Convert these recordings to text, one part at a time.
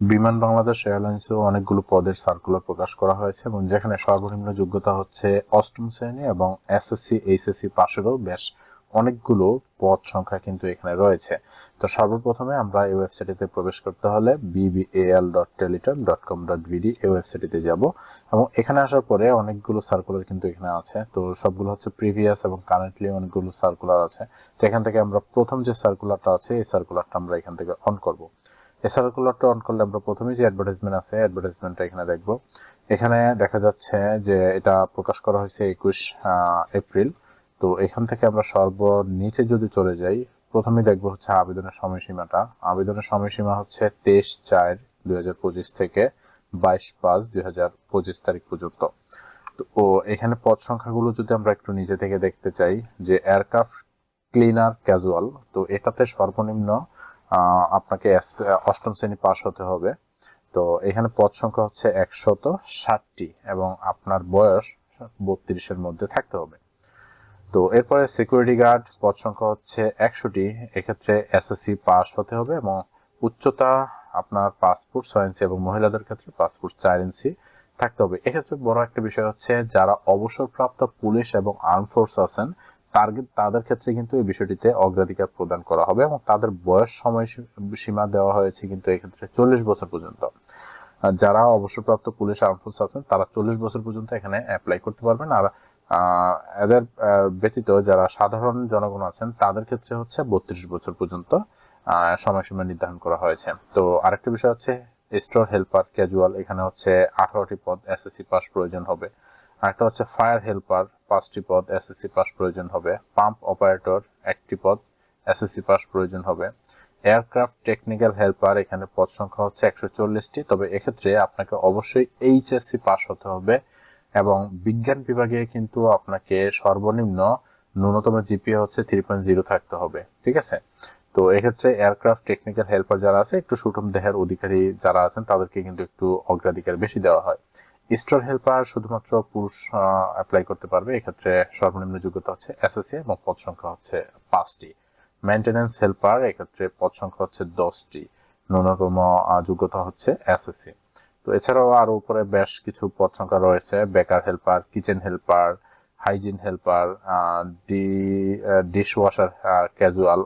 বিমান বাংলাদেশ এয়ারলাইন্সেও অনেকগুলো পদের সার্কুলার প্রকাশ করা হয়েছে এবং যেখানে সর্বনিম্ন যোগ্যতা হচ্ছে অষ্টম শ্রেণি এবং এসএসসি, এইচএসসি পাশেরও বেশ অনেকগুলো পদ সংখ্যা কিন্তু এখানে রয়েছে। তো সর্বপ্রথমে আমরা এই ওয়েবসাইটে প্রবেশ করতে হলে BBL dot Teletalk dot com dot BD এই ওয়েবসাইটে যাব এবং এখানে আসার পরে অনেকগুলো সার্কুলার কিন্তু এখানে আছে। তো সবগুলো হচ্ছে প্রিভিয়াস এবং কারেন্টলি অনেকগুলো সার্কুলার আছে। তো এখান থেকে আমরা প্রথম যে সার্কুলারটা আছে, এই সার্কুলারটা আমরা এখান থেকে অন করব। এই সার্কুলারটা অন করলে আমরা প্রথমে যে অ্যাডভার্টাইজমেন্ট আছে অ্যাডভার্টাইজমেন্টটা এখানে দেখব। এখানে দেখা যাচ্ছে যে এটা প্রকাশ করা হয়েছে একুশ এপ্রিল। তো এখান থেকে আমরা সর্বনিচে যদি চলে যাই, প্রথমে দেখব হচ্ছে আবেদনের সময়সীমাটা। আবেদনের সময়সীমা হচ্ছে তেইশ চার দুই থেকে বাইশ পাঁচ দুই তারিখ পর্যন্ত। তো এখানে পদ সংখ্যাগুলো যদি আমরা একটু নিচে থেকে দেখতে চাই, যে এয়ারক্রাফট ক্লিনার ক্যাজুয়াল তো এটাতে সর্বনিম্ন আপনাকে অষ্টম শ্রেণি পাশ হতে হবে। তো এখানে পদ সংখ্যা হচ্ছে একশত ষাটটি এবং আপনার বয়স বত্রিশের মধ্যে থাকতে হবে। তো এরপরে সিকিউরিটি গার্ড পদ সংখ্যা হচ্ছে একশোটি। এক্ষেত্রে এসএসসি পাস হতে হবে এবং উচ্চতা আপনার পাসপোর্ট ছয় ইঞ্চি এবং মহিলাদের ক্ষেত্রে পাসপোর্ট চার ইঞ্চি থাকতে হবে। এক্ষেত্রে বড় একটা বিষয় হচ্ছে, যারা অবসরপ্রাপ্ত পুলিশ এবং আর্ম ফোর্স আছেন টার্গেট তাদের ক্ষেত্রে কিন্তু এই বিষয়টিতে অগ্রাধিকার প্রদান করা হবে এবং তাদের বয়স সময় সীমা দেওয়া হয়েছে কিন্তু এক্ষেত্রে চল্লিশ বছর পর্যন্ত। যারা অবসরপ্রাপ্ত পুলিশ আর্ম ফোর্স আছেন, তারা চল্লিশ বছর পর্যন্ত এখানে অ্যাপ্লাই করতে পারবেন। আর এদের ব্যতীত যারা সাধারণ জনগণ আছেন, তাদের ক্ষেত্রে হচ্ছে বত্রিশ বছর পর্যন্ত সময়সীমা নির্ধারণ করা হয়েছে। তো আরেকটা বিষয় হচ্ছে স্টোর হেল্পার ক্যাজুয়াল এখানে হচ্ছে আঠারোটি পদ এসএসসি পাস প্রয়োজন হবে। আরেকটা হচ্ছে ফায়ার হেল্পার পাঁচটি পদ এসএসসি পাস প্রয়োজন হবে। পাম্প অপারেটর একটি পদ এসএসসি পাস প্রয়োজন হবে। এয়ারক্রাফট টেকনিক্যাল হেল্পার এখানে পদ সংখ্যা হচ্ছে একশো চল্লিশটি। তবে এক্ষেত্রে আপনাকে অবশ্যই এইচএসসি পাস হতে হবে এবং বিজ্ঞান বিভাগে কিন্তু আপনাকে সর্বনিম্ন ন্যূনতম জিপিএ হচ্ছে থ্রি পয়েন্ট জিরো থাকতে হবে। ঠিক আছে? তো এক্ষেত্রে এয়ারক্রাফট টেকনিক্যাল হেল্পার যারা আছে, একটু সুঠম দেহের অধিকারী যারা আছেন, তাদেরকে কিন্তু একটু অগ্রাধিকার বেশি দেওয়া হয়। স্টোর হেল্পার শুধুমাত্র পুরুষ অ্যাপ্লাই করতে পারবে। এক্ষেত্রে সর্বনিম্ন যোগ্যতা হচ্ছে এসএসসি এবং পদ সংখ্যা হচ্ছে পাঁচটি। মেনটেন্যান্স হেল্পার এক্ষেত্রে পদ সংখ্যা হচ্ছে দশটি। ন্যূনতম যোগ্যতা হচ্ছে এসএসসি তো এছাড়াও আরও উপরে বেশ কিছু পদ সংখ্যা রয়েছে। Baker helper kitchen helper hygiene helper D dishwasher casual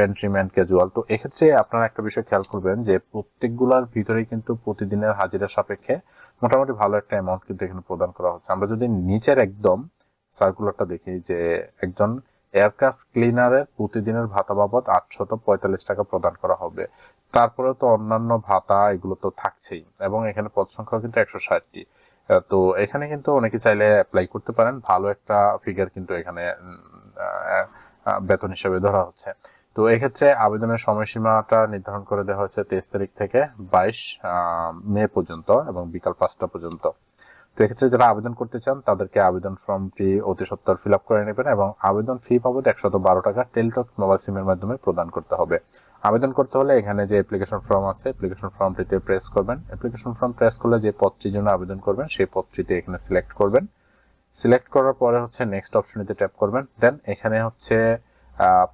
pantryman casual তো এক্ষেত্রে আপনারা একটা বিষয় খেয়াল করবেন যে প্রত্যেকগুলার ভিতরেই কিন্তু প্রতিদিনের হাজিরা সাপেক্ষে মোটামুটি ভালো একটা অ্যামাউন্ট কিন্তু এখানে প্রদান করা হচ্ছে। আমরা যদি নিচের একদম সার্কুলারটা দেখি যে একজন এয়ারক্রাফট ক্লিনারের প্রতিদিনের ভাতা বাবদ আটশত পঁয়তাল্লিশ টাকা প্রদান করা হবে। তারপরে তো অন্যান্য ভাতা এগুলো তো থাকছেই এবং এখানে পদ সংখ্যা কিন্তু একশো ষাটটি। তো এখানে কিন্তু অনেকে চাইলে অ্যাপ্লাই করতে পারেন। ভালো একটা ফিগার কিন্তু এখানে বেতন হিসেবে ধরা হচ্ছে। তো এক্ষেত্রে আবেদনের সময়সীমাটা নির্ধারণ করে দেওয়া হচ্ছে তেইশ তারিখ থেকে বাইশ মে পর্যন্ত এবং বিকাল পাঁচটা পর্যন্ত। তো এক্ষেত্রে যারা আবেদন করতে চান, তাদেরকে আবেদন ফর্মটি অতি সত্তর ফিল আপ করে নেবেন এবং আবেদন ফি বাবদ একশত বারো টাকা টেলটক মোবাইল সিমের মাধ্যমে প্রদান করতে হবে। আবেদন করতে হলে এখানে যে অ্যাপ্লিকেশন ফর্ম আছে অ্যাপ্লিকেশন ফর্মটিতে প্রেস করবেন। অ্যাপ্লিকেশন ফর্ম প্রেস করলে যে পদটির জন্য আবেদন করবেন, সেই পদটিতে এখানে সিলেক্ট করবেন। সিলেক্ট করার পরে হচ্ছে নেক্সট অপশনেতে ট্যাপ করবেন। দেন এখানে হচ্ছে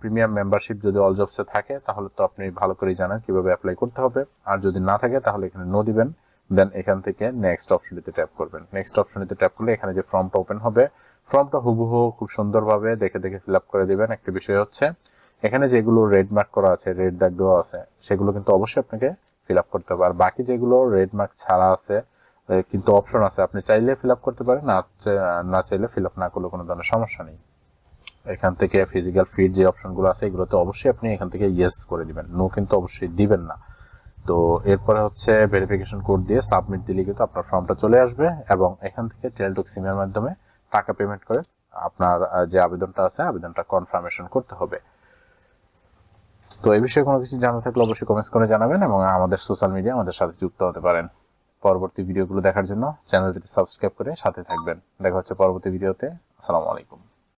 প্রিমিয়াম মেম্বারশিপ যদি অল জবসে থাকে, তাহলে তো আপনি ভালো করে জানেন কীভাবে অ্যাপ্লাই করতে হবে। আর যদি না থাকে, তাহলে এখানে নো দিবেন। দেন এখান থেকে নেক্সট অপশনটিতে ট্যাপ করবেন। নেক্সট অপশনটিতে ট্যাপ করলে এখানে যে ফর্মটা ওপেন হবে ফর্মটা হুবহু খুব সুন্দরভাবে দেখে দেখে ফিল করে দিবেন। একটা বিষয় হচ্ছে, এখানে যেগুলো রেড মার্ক করা আছে রেড দাগ দেওয়া আছে, সেগুলো কিন্তু অবশ্যই আপনাকে ফিল করতে হবে। আর বাকি যেগুলো রেড মার্ক ছাড়া আছে কিন্তু অপশন আছে, আপনি চাইলে ফিল করতে পারেন, না না চাইলে ফিল না করলে কোনো ধরনের সমস্যা নেই। এখান থেকে ফিজিক্যাল ফিট যে অপশনগুলো আছে, এগুলোতে অবশ্যই আপনি এখান থেকে ইয়েস করে দিবেন। নো কিন্তু অবশ্যই দিবেন না। তো এরপরে হচ্ছে ভেরিফিকেশন কোড দিয়ে সাবমিট দিলে কিন্তু আপনার ফর্মটা চলে আসবে এবং এখান থেকে টেলটক সিমের মাধ্যমে টাকা পেমেন্ট করে আপনার যে আবেদনটা আছে, আবেদনটা কনফার্মেশন করতে হবে। তো এই বিষয়ে কোনো কিছু জানা থাকলে অবশ্যই কমেন্টস করে জানাবেন এবং আমাদের সোশ্যাল মিডিয়া আমাদের সাথে যুক্ত হতে পারেন। পরবর্তী ভিডিওগুলো দেখার জন্য চ্যানেলটিতে সাবস্ক্রাইব করে সাথে থাকবেন। দেখা হচ্ছে পরবর্তী ভিডিওতে আসসালামু আলাইকুম।